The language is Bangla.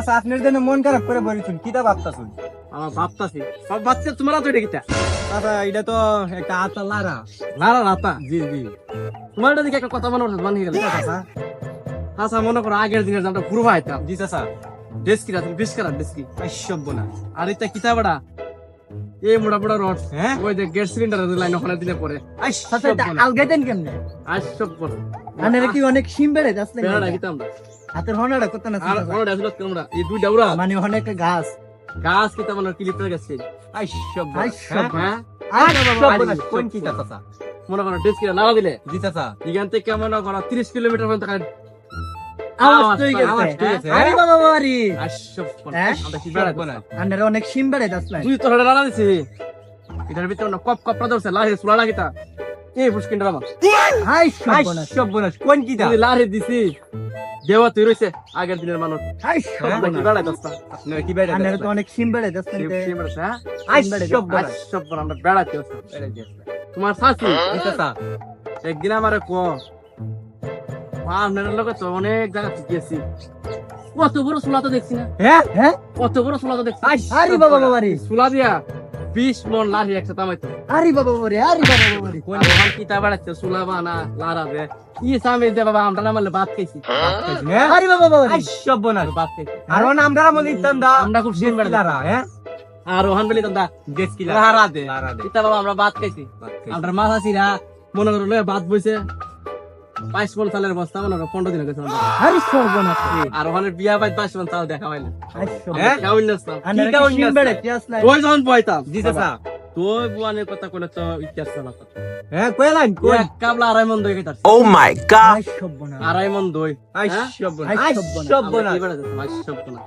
চাচা আপনার জন্য মন খারাপ করে বলেছেন কিতা ভাবতাছুন? আমার ভাবতাছি। সব বাচ্চা তোমরা তো এটা কিতা আচ্ছা এটা তো একটা আতা লারা। লারা রাতা জি জি। তোমার দিকে একটা কথা মনে হচ্ছে বানিয়ে গেল। আচ্ছা মনে করো আগের দিনের আমরা ঘুরবো আইতাম জি চাচা ডেস্কি রাখুন বিশ কারার ডেস্কি আইসব না। আর এটা কিতা বড়া এই মোটা মোটা রড হ্যাঁ? ওই যে গ্যাস সিলিন্ডার লাইন ওখানে দিলে পরে। কেমনে? পরে আনের কি অনেক সিম বেড়ে যাচ্ছে বেড়া হাতের হনাটা কত না আর ড্যাসল আমরা। এই দুই ডাউরা মানে অনেক মানে ক্লিপ করে গেছে। হ্যাঁ? কোন চাচা? মনে করো ডেস্কি নাড়া দিলে। জি চাচা। এখান থেকে মনে করো তিরিশ কিলোমিটার পর্যন্ত আওয়াজ তো গেছে আরে বাবা বাড়ি আইসব পরে হ্যাঁ? আমরা কি না তো হেডা দিছি। এটার ভিতরে না কপ কপ ধরছে লাহি সুলা না এই ফুসকিনটা আমার হাই সর্বনাশ আইসব কোন কিতা যদি লাহি দিছি। দেওয়া তুই রইছে আগের দিনের মানুষ। হাই কি কি তো অনেক সিম বেড়ে যাচ্ছে আইসব না আইসব পরে আমরা বেড়াতে তোমার শাশি জি চাচা একদিন আমার ক আপনার লোক তো অনেক জায়গা গেছি। কত বড় সুলা তো দেখছি না। হ্যাঁ হ্যাঁ? কত বড় সুলা তো দেখছি। আরে বাবা বাবারি সুলা দিয়া বিশ মন লাহি একসাথে আমাইতো। আরে বাবা বাবারি আরে বাবা বাবারি কোন আমার কিতা বেড়াচ্ছে সুলা বানা লারা দে। কি সামনে দে বাবা আমরা না মারলে ভাত খাইছি। হ্যাঁ? আরে বাবা বাবারি আইসব না ভাত খাইছি। আর আমরা মনে ইতাম দা আমরা খুব সিন বেড়া লারা হ্যাঁ? আর ওহান বলি তোমরা দেশ কি লারা দে। লারা কিতা বাবা আমরা ভাত খাইছি। আমরা মাছ আছিরা মনে করো লয়ে ভাত বইছে। বাইশ মন চালের বস্তা মনে পনেরো দিন। আরে ওখানে বিয়া বাইশ বাইশ মন চাল দেখা হ্যাঁ? তোর বুয়ানের কথা কইলে তো ইতিহাস চালা হ্যাঁ কইলাম কই? কাবলা আড়াই মন দই Oh my god! হাই আড়াই মন দই। আইসব না আইসব না আইসব আমরা